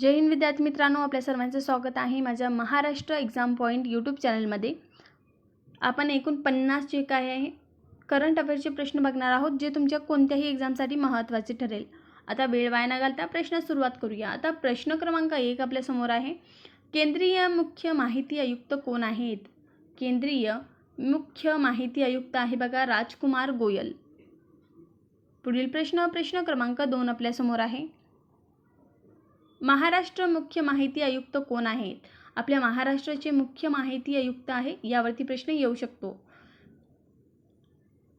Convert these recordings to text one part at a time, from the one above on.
जय हिंद विद्यार्थी मित्रांनो आपल्या सर्वांचं स्वागत आहे माझ्या महाराष्ट्र एक्झाम पॉईंट यूट्यूब चॅनलमध्ये आपण एकूण पन्नास जे काय आहे करंट अफेअर्सचे प्रश्न बघणार आहोत जे तुमच्या कोणत्याही एक्झामसाठी महत्त्वाचे ठरेल. आता वेळ वाया न घालता प्रश्न सुरुवात करूया. आता प्रश्न क्रमांक एक आपल्यासमोर आहे. केंद्रीय मुख्य माहिती आयुक्त कोण आहेत? केंद्रीय मुख्य माहिती आयुक्त आहे बघा राजकुमार गोयल. पुढील प्रश्न प्रश्न क्रमांक दोन आपल्यासमोर आहे. महाराष्ट्र मुख्य माहिती आयुक्त कोण आहेत? आपल्या महाराष्ट्राचे मुख्य माहिती आयुक्त आहे यावरती प्रश्न येऊ शकतो.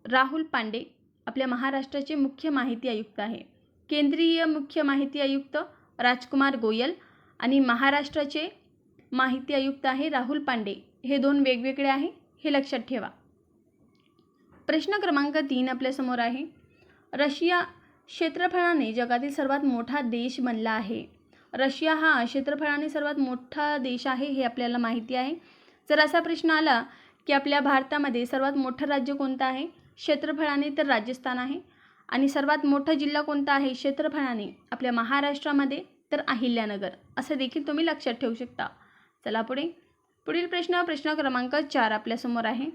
राहुल पांडे आपल्या महाराष्ट्राचे मुख्य माहिती आयुक्त आहे. केंद्रीय मुख्य माहिती आयुक्त राजकुमार गोयल आणि महाराष्ट्राचे माहिती आयुक्त आहे राहुल पांडे. हे दोन वेगवेगळे आहे हे लक्षात ठेवा. प्रश्न क्रमांक तीन आपल्यासमोर आहे. रशिया क्षेत्रफळाने जगातील सर्वात मोठा देश बनला आहे. रशिया हा क्षेत्रफळाने सर्वात मोठा देश आहे हे आपल्याला माहिती आहे. जर असा प्रश्न आला की आपल्या भारतामध्ये सर्वात मोठं राज्य कोणतं आहे? क्षेत्रफळाने तर राजस्थान आहे. आणि सर्वात मोठा जिल्हा कोणता आहे? क्षेत्रफळाने आपल्या महाराष्ट्रामध्ये तर अहिल्यानगर. असं देखील तुम्ही लक्षात ठेवू शकता. चला पुढे. पुढील प्रश्न प्रश्न क्रमांक चार आपल्यासमोर आहे.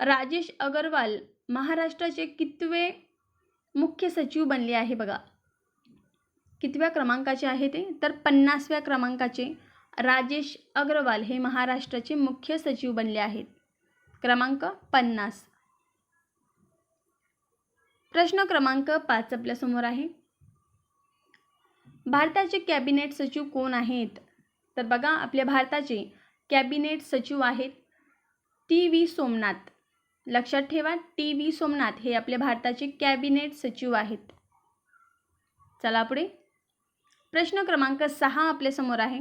राजेश अगरवाल महाराष्ट्राचे कितवे मुख्य सचिव बनले आहे बघा. कितव्या क्रमांकाचे आहे ते? तर पन्नासव्या क्रमांकाचे राजेश अग्रवाल हे महाराष्ट्राचे मुख्य सचिव बनले आहेत. क्रमांक पन्नास. प्रश्न क्रमांक पाच आपल्यासमोर आहे. भारताचे कॅबिनेट सचिव कोण आहेत? तर बघा आपल्या भारताचे कॅबिनेट सचिव आहेत टी व्ही सोमनाथ. लक्षात ठेवा टी व्ही सोमनाथ हे आपल्या भारताचे कॅबिनेट सचिव आहेत. चला पुढे. प्रश्न क्रमांक सहा आपल्यासमोर आहे.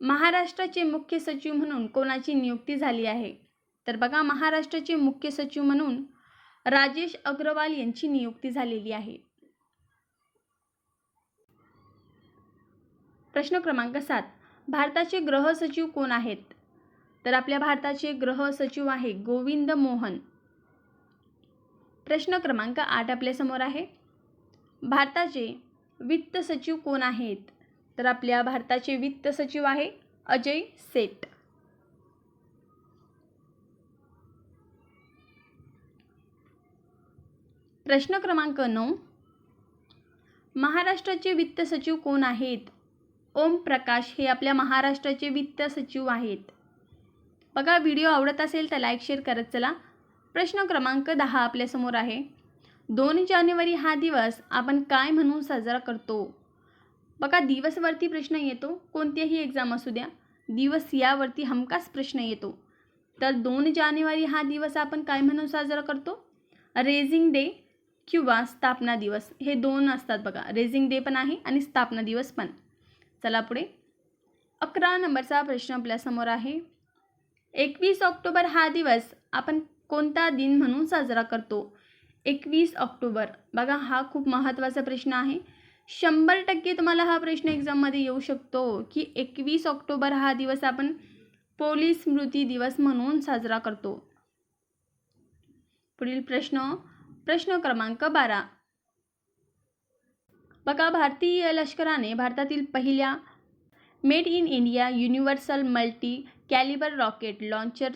महाराष्ट्राचे मुख्य सचिव म्हणून कोणाची नियुक्ती झाली आहे? तर बघा महाराष्ट्राचे मुख्य सचिव म्हणून राजेश अग्रवाल यांची नियुक्ती झालेली आहे. प्रश्न क्रमांक सात. भारताचे गृह सचिव कोण आहेत? तर आपल्या भारताचे गृह सचिव आहे गोविंद मोहन. प्रश्न क्रमांक आठ आपल्यासमोर आहे. भारताचे वित्त सचिव कोण आहेत? तर आपल्या भारताचे वित्त सचिव आहे अजय सेठ. प्रश्न क्रमांक नऊ. महाराष्ट्राचे वित्त सचिव कोण आहेत? ओम प्रकाश हे आपल्या महाराष्ट्राचे वित्त सचिव आहेत. बघा व्हिडिओ आवडत असेल तर लाईक शेअर करत चला. प्रश्न क्रमांक दहा आपल्यासमोर आहे. दोन जानेवारी हा दिवस आपण काय म्हणून साजरा करतो? बघा दिवसवरती प्रश्न येतो कोणत्याही एक्झाम असू द्या. दिवस यावरती हमखास प्रश्न येतो. तर दोन जानेवारी हा दिवस आपण काय म्हणून साजरा करतो? रेझिंग डे किंवा स्थापना दिवस. हे दोन असतात बघा. रेझिंग डे पण आहे आणि स्थापना दिवस पण. चला पुढे. अकरा नंबरचा प्रश्न आपल्यासमोर आहे. एकवीस ऑक्टोबर हा दिवस आपण कोणता दिन म्हणून साजरा करतो? एकवीस ऑक्टोबर. बघा हा खूप महत्त्वाचा प्रश्न आहे. शंभर टक्के तुम्हाला हा प्रश्न एक्झाममध्ये येऊ शकतो की एकवीस ऑक्टोबर हा दिवस आपण पोलीस स्मृती दिवस म्हणून साजरा करतो. पुढील प्रश्न प्रश्न क्रमांक बारा. बघा भारतीय लष्कराने भारतातील पहिल्या made in India universal multi calibre rocket launcher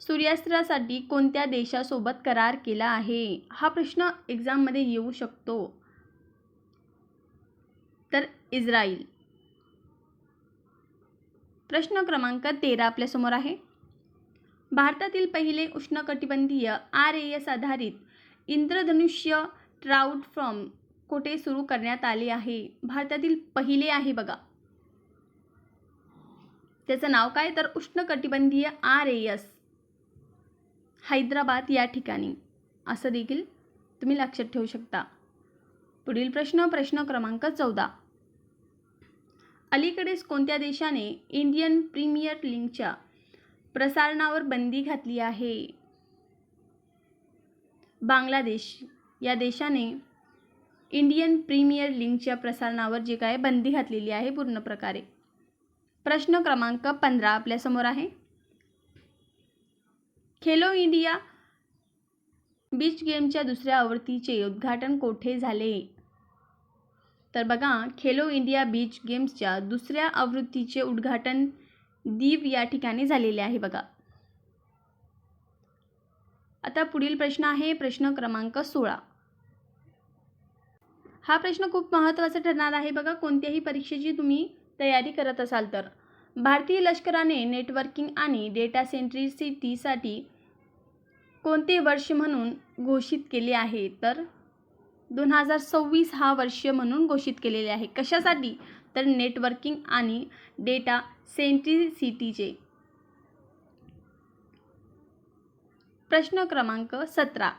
सूर्यास्त्रासाठी कोणत्या देशासोबत करार केला आहे? हा प्रश्न एक्झाममध्ये येऊ शकतो. तर इस्रायल. प्रश्न क्रमांक तेरा आपल्यासमोर आहे. भारतातील पहिले उष्णकटिबंधीय आर ए एस आधारित इंद्रधनुष्य ट्राउट फ्रॉम कोठे सुरू करण्यात आले आहे? भारतातील पहिले आहे बघा. त्याचं नाव काय? तर उष्णकटिबंधीय आर ए एस. हैदराबाद या ठिकाणी. असं देखील तुम्ही लक्षात ठेवू शकता. पुढील प्रश्न प्रश्न क्रमांक चौदा. अलीकडेच कोणत्या देशाने इंडियन प्रीमियर लीगच्या प्रसारणावर बंदी घातली आहे? बांगलादेश. या देशाने इंडियन प्रीमियर लीगच्या प्रसारणावर जे काय बंदी घातलेली आहे पूर्ण प्रकारे. प्रश्न क्रमांक पंधरा आपल्यासमोर आहे. खेलो इंडिया बीच गेमच्या दुसऱ्या आवृत्तीचे उद्घाटन कोठे झाले? तर बघा खेलो इंडिया बीच गेम्सच्या दुसऱ्या आवृत्तीचे उद्घाटन दीव या ठिकाणी झालेले आहे बघा. आता पुढील प्रश्न आहे प्रश्न क्रमांक सोळा. हा प्रश्न खूप महत्त्वाचा ठरणार आहे बघा कोणत्याही परीक्षेची तुम्ही तयारी करत असाल तर. भारतीय लष्कराने नेटवर्किंग आणि डेटा सेंट्रिसिटीसाठी कोणते वर्ष म्हणून घोषित केले आहे? तर दोन हजार सव्वीस हा वर्ष म्हणून घोषित केलेले आहे. कशासाठी? तर नेटवर्किंग आणि डेटा सेंट्रिसिटीचे. प्रश्न क्रमांक सतरा.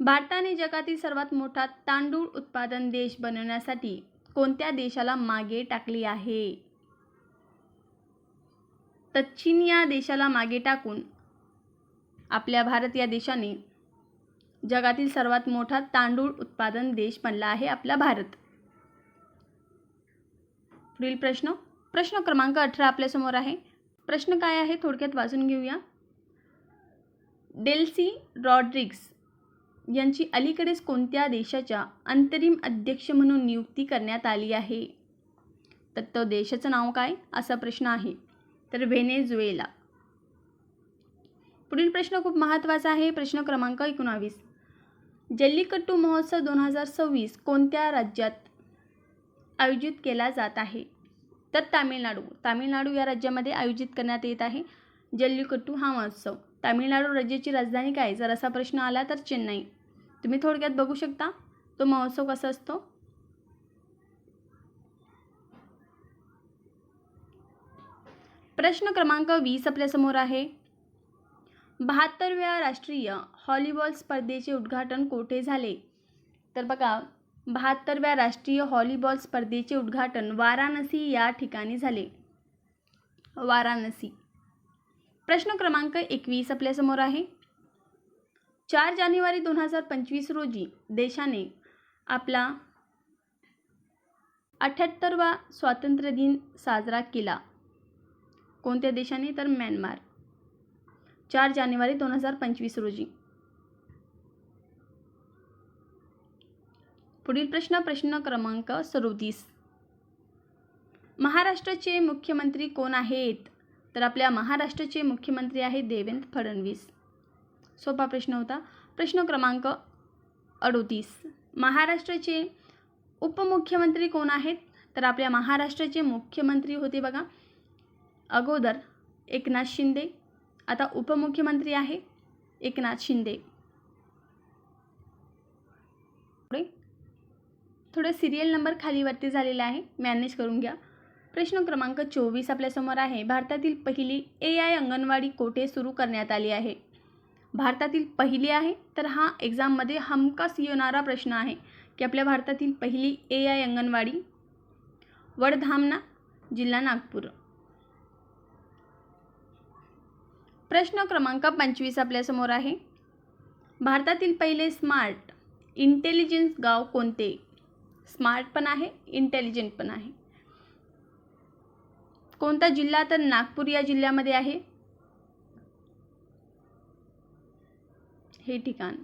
भारताने जगातील सर्वात मोठा तांदूळ उत्पादन देश बनवण्यासाठी कोणत्या देशाला मागे टाकली आहे? तर चीन या देशाला मागे टाकून आपल्या भारत या देशाने जगातील सर्वात मोठा तांदूळ उत्पादन देश बनला आहे आपला भारत. पुढील प्रश्न. प्रश्न क्रमांक अठरा आपल्यासमोर आहे. प्रश्न काय आहे थोडक्यात वाचून घेऊया. डेल्सी रॉड्रिग्स यांची अलीकडेच कोणत्या देशाच्या अंतरिम अध्यक्ष म्हणून नियुक्ती करण्यात आली आहे? तर तो देशाचं नाव काय? असा प्रश्न आहे. तर व्हेनेझुएला. पुढील प्रश्न खूप महत्त्वाचा आहे. प्रश्न क्रमांक एकोणावीस. जल्लीकट्टू महोत्सव दोन हजार सव्वीस कोणत्या राज्यात आयोजित केला जात आहे? तर तामिळनाडू. तामिळनाडू या राज्यामध्ये आयोजित करण्यात येत आहे. जल्लीकट्टू हा महोत्सव. तामिळनाडू राज्याची राजधानी काय? जर असा प्रश्न आला तर चेन्नई. तुम्ही थोडक्यात बघू शकता. तो महोत्सव कसा असतो? प्रश्न क्रमांक वीस आपल्यासमोर आहे. बहात्तरव्या राष्ट्रीय हॉलीबॉल स्पर्धेचे उद्घाटन कोठे झाले? तर बघा बहात्तरव्या राष्ट्रीय हॉलीबॉल स्पर्धेचे उद्घाटन वाराणसी या ठिकाणी झाले. वाराणसी. प्रश्न क्रमांक एकवीस आपल्यासमोर आहे. चार जानेवारी दोन हजार पंचवीस रोजी देशाने आपला अठ्ठ्याहत्तरवा स्वातंत्र्य दिन साजरा केला. कोणत्या देशाने? तर म्यानमार. चार जानेवारी दोन हजार पंचवीस रोजी. पुढील प्रश्न प्रश्न क्रमांक सदोतीस. महाराष्ट्राचे मुख्यमंत्री कोण आहेत? तर आपल्या महाराष्ट्राचे मुख्यमंत्री आहेत देवेंद्र फडणवीस. सोपा प्रश्न होता. प्रश्न क्रमांक अडोतीस. महाराष्ट्राचे उपमुख्यमंत्री कोण आहेत? तर आपल्या महाराष्ट्राचे मुख्यमंत्री होते बघा. अगोदर एकनाथ शिंदे आता उपमुख्यमंत्री आहे एकनाथ शिंदे. थोडं सिरियल नंबर खालीवरती झालेला आहे. मॅनेज करून घ्या. प्रश्न क्रमांक चोवीस आपल्यासमोर आहे. भारतातील पहिली ए आय अंगणवाडी कोठे सुरू करण्यात आली आहे? भारतातील पहिली आहे तर हा एक्झाममध्ये हमखास येणारा प्रश्न आहे की आपल्या भारतातील पहिली ए आय अंगणवाडी वडधामना जिल्हा नागपूर. प्रश्न क्रमांक पंचवीस आपल्यासमोर आहे. भारतातील पहिले स्मार्ट इंटेलिजन्स गाव कोणते? स्मार्ट पण आहे इंटेलिजंट पण आहे. कोणता जिल्हा तर नागपूर या जिल्ह्यामध्ये आहे? हे ठिकाण.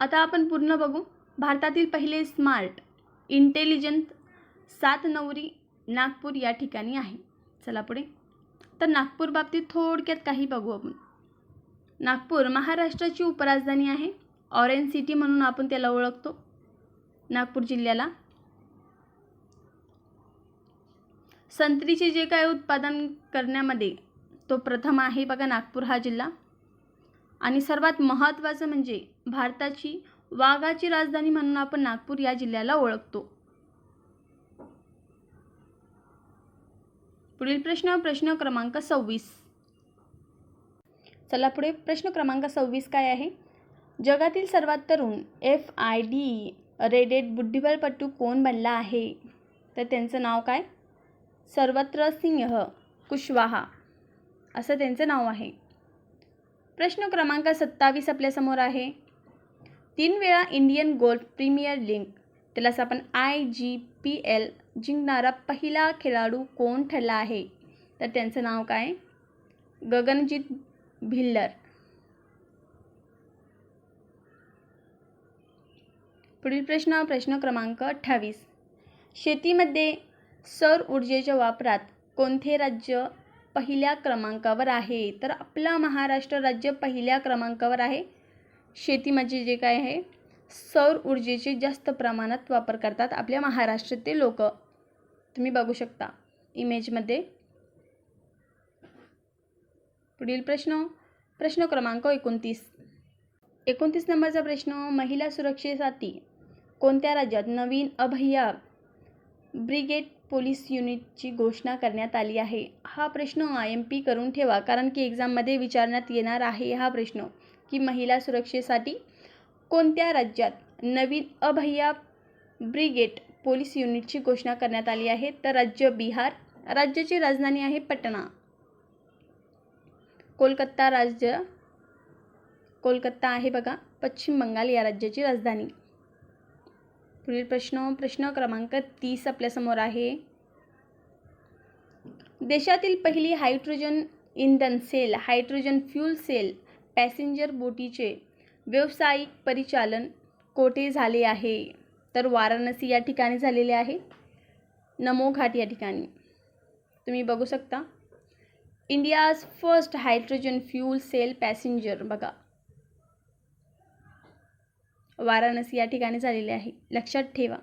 आता आपण पूर्ण बघू. भारतातील पहिले स्मार्ट इंटेलिजंट सात नवरी नागपूर या ठिकाणी आहे. चला पुढे. तर नागपूर बाबतीत थोडक्यात काही बघू आपण. नागपूर महाराष्ट्राची उपराजधानी आहे. ऑरेंज सिटी म्हणून आपण त्याला ओळखतो. नागपूर जिल्ह्याला. संत्रीचे जे काय उत्पादन करण्यामध्ये तो प्रथम आहे बघा नागपूर हा जिल्हा. आणि सर्वात महत्त्वाचं म्हणजे भारताची वाघाची राजधानी म्हणून आपण नागपूर या जिल्ह्याला ओळखतो. पुढील प्रश्न प्रश्न क्रमांक सव्वीस. चला पुढे प्रश्न क्रमांक सव्वीस काय आहे? जगातील सर्वात तरुण एफ आय डी रेडेड बुद्धिबळपटू कोण बनला आहे? तर त्यांचं नाव काय? सर्वत्र सिंह कुशवाहा. असं त्यांचं नाव आहे. प्रश्न क्रमांक सत्तावीस आपल्यासमोर आहे. तीन वेळा इंडियन गोल्फ प्रीमियर लीग त्यालाच आपण आय जी पी एल जिंकणारा पहिला खेळाडू कोण ठरला आहे? तर त्यांचं नाव काय? गगनजीत भिल्लर. पुढील प्रश्न प्रश्न क्रमांक अठ्ठावीस. शेतीमध्ये सौर ऊर्जेच्या वापरात कोणते राज्य पहिल्या क्रमांकावर आहे? तर आपला महाराष्ट्र राज्य पहिल्या क्रमांकावर आहे. शेतीमध्ये जे काय आहे सौर ऊर्जेचे जास्त प्रमाणात वापर करतात आपल्या महाराष्ट्रातील लोक. तुम्ही बघू शकता इमेजमध्ये पुढील प्रश्न प्रश्न क्रमांक एकोणतीस. एकोणतीस नंबरचा प्रश्न महिला सुरक्षेसाठी कोणत्या राज्यात नवीन अभया ब्रिगेड पोलीस युनिटची घोषणा करण्यात आली आहे? हा प्रश्न आय एम पी करून ठेवा कारण की एक्झाममध्ये विचारण्यात येणार आहे हा प्रश्न की महिला सुरक्षेसाठी कोणत्या राज्यात नवीन अभया ब्रिगेड पोलीस युनिटची घोषणा करण्यात आली आहे. तर राज्य बिहार राज्याची राजधानी आहे पटना. कोलकाता राज्य कोलकाता आहे बघा. पश्चिम बंगाल या राज्याची राजधानी. पुढील प्रश्न प्रश्न क्रमांक तीस आपल्यासमोर आहे. देशातील पहिली हायड्रोजन इंधन cell hydrogen fuel cell passenger बोटीचे व्यावसायिक परिचालन कोठे झाले आहे? तर वाराणसी या ठिकाणी झालेले आहे. नमो घाट या ठिकाणी. तुम्ही बघू शकता. India's first hydrogen fuel cell passenger बघा. वाराणसी या ठिकाणी झालेले आहे. लक्षात ठेवा.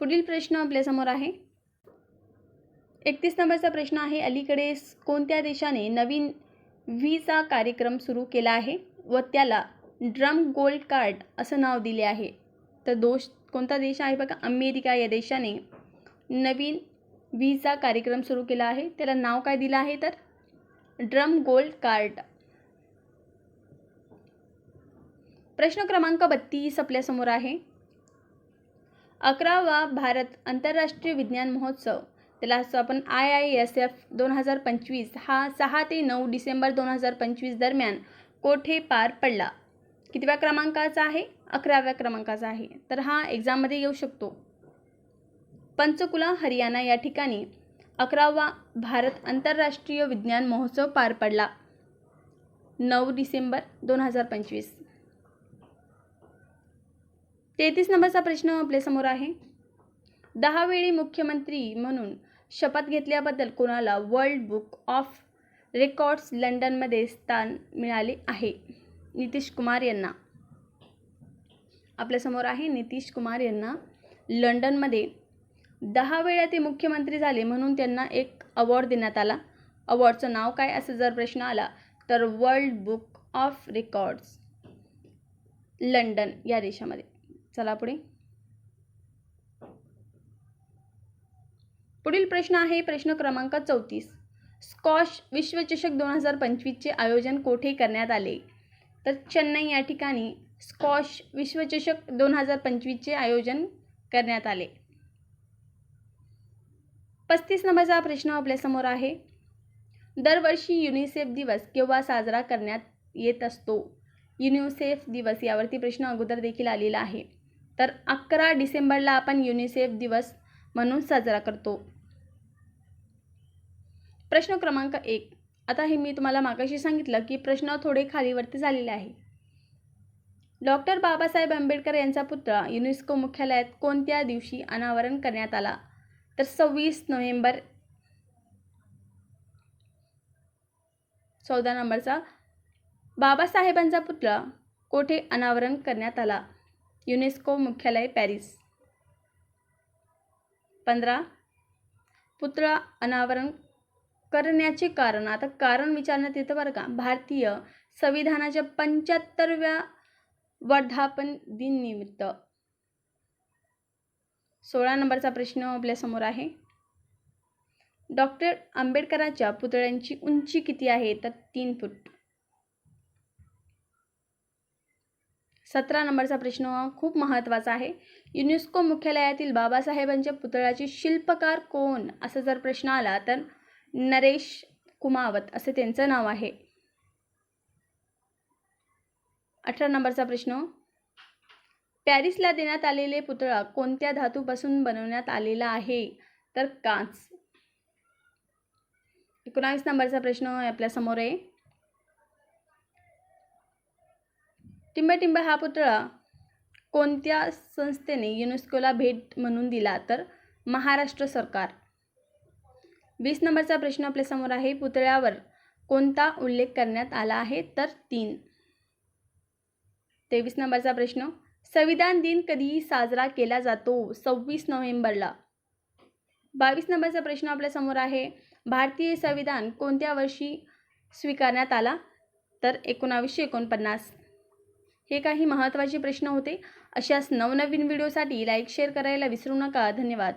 पुढील प्रश्न आपल्यासमोर आहे. एकतीस नंबरचा प्रश्न आहे अलीकडे कोणत्या देशाने नवीन व्हिसा कार्यक्रम सुरू केला आहे व त्याला ड्रम गोल्ड कार्ड असं नाव दिले आहे. तर दोष कोणता देश आहे बघा? अमेरिका या देशाने नवीन व्हिसा कार्यक्रम सुरू केला आहे. त्याला नाव काय दिलं आहे तर? Drum gold card. प्रश्न क्रमांक बत्तीस आपल्यासमोर आहे. अकरावा भारत आंतरराष्ट्रीय विज्ञान महोत्सव. त्याला असं आपण आय आय एस एफ दोन हजार पंचवीस हा सहा ते नऊ डिसेंबर दोन हजार पंचवीस दरम्यान कोठे पार पडला? कितव्या क्रमांकाचा आहे? अकराव्या क्रमांकाचा आहे. तर हा एक्झाममध्ये येऊ शकतो. पंचकुला हरियाणा या ठिकाणी अकरावा भारत आंतरराष्ट्रीय विज्ञान महोत्सव पार पडला. नऊ डिसेंबर दोन हजार पंचवीस. तेहतीस नंबरचा प्रश्न आपल्यासमोर आहे. दहा वेळी मुख्यमंत्री म्हणून शपथ घेतल्याबद्दल कोणाला वर्ल्ड बुक ऑफ रेकॉर्ड्स लंडनमध्ये स्थान मिळाले आहे? नितीश कुमार यांना आपल्यासमोर आहे नितीश कुमार यांना लंडनमध्ये. दहा वेळा ते मुख्यमंत्री झाले म्हणून त्यांना एक अवॉर्ड देण्यात आला. अवॉर्डचं नाव काय? असं जर प्रश्न आला तर world book of records London या देशामध्ये. चला पुढे. पुढील प्रश्न आहे प्रश्न क्रमांक चौतीस. स्कॉश विश्वचषक दोन हजार पंचवीसचे आयोजन कोठे करण्यात आले? तर चेन्नई या ठिकाणी स्कॉश विश्वचषक दोन हजार पंचवीसचे आयोजन करण्यात आले. पस्तीस नंबरचा प्रश्न आपल्यासमोर आहे. दरवर्षी युनिसेफ दिवस केव्हा साजरा करण्यात येत असतो? युनिसेफ दिवस यावरती प्रश्न अगोदर देखील आलेला आहे. तर अकरा डिसेंबरला आपण युनिसेफ दिवस म्हणून साजरा करतो. प्रश्न क्रमांक एक. आता हे मी तुम्हाला मागाशी सांगितलं की प्रश्न थोडे खालीवरती झालेले आहे. डॉक्टर बाबासाहेब आंबेडकर यांचा पुतळा युनेस्को मुख्यालयात कोणत्या दिवशी अनावरण करण्यात आला? तर सव्वीस नोव्हेंबर चौदा नंबरचा. बाबासाहेबांचा पुतळा कोठे अनावरण करण्यात आला? युनेस्को मुख्यालय पॅरिस. पंधरा. पुतळा अनावरण करण्याचे कारण. आता कारण विचारण्यात येतं बरं का भारतीय संविधानाच्या पंच्याहत्तरव्या वर्धापन दिन निमित्त. सोळा नंबरचा प्रश्न आपल्यासमोर आहे. डॉक्टर आंबेडकरांच्या पुतळ्यांची उंची किती आहे? तर तीन फूट. सतरा नंबरचा प्रश्न खूप महत्त्वाचा आहे. युनेस्को मुख्यालयातील बाबासाहेबांच्या पुतळ्याचे शिल्पकार कोण? असा जर प्रश्न आला तर नरेश कुमावत असे त्यांचं नाव आहे. अठरा नंबरचा प्रश्न. पॅरिसला देण्यात आलेले पुतळा कोणत्या धातूपासून बनवण्यात आलेला आहे? तर काच. एकोणावीस नंबरचा प्रश्न आपल्यासमोर आहे. टिंबटिंब हा पुतळा कोणत्या संस्थेने युनेस्कोला भेट म्हणून दिला? तर महाराष्ट्र सरकार. वीस नंबरचा प्रश्न आपल्यासमोर आहे. पुतळ्यावर कोणता उल्लेख करण्यात आला आहे? तर तीन. तेवीस नंबरचा प्रश्न. संविधान दिन कधी साजरा केला जातो? सव्वीस नोव्हेंबरला. बावीस नंबरचा प्रश्न आपल्यासमोर आहे. भारतीय संविधान कोणत्या वर्षी स्वीकारण्यात आला? तर एकोणावीसशे एकोणपन्नास. हे काही महत्त्वाचे प्रश्न होते. अशाच नवनवीन व्हिडिओसाठी लाईक शेअर करायला विसरू नका. धन्यवाद.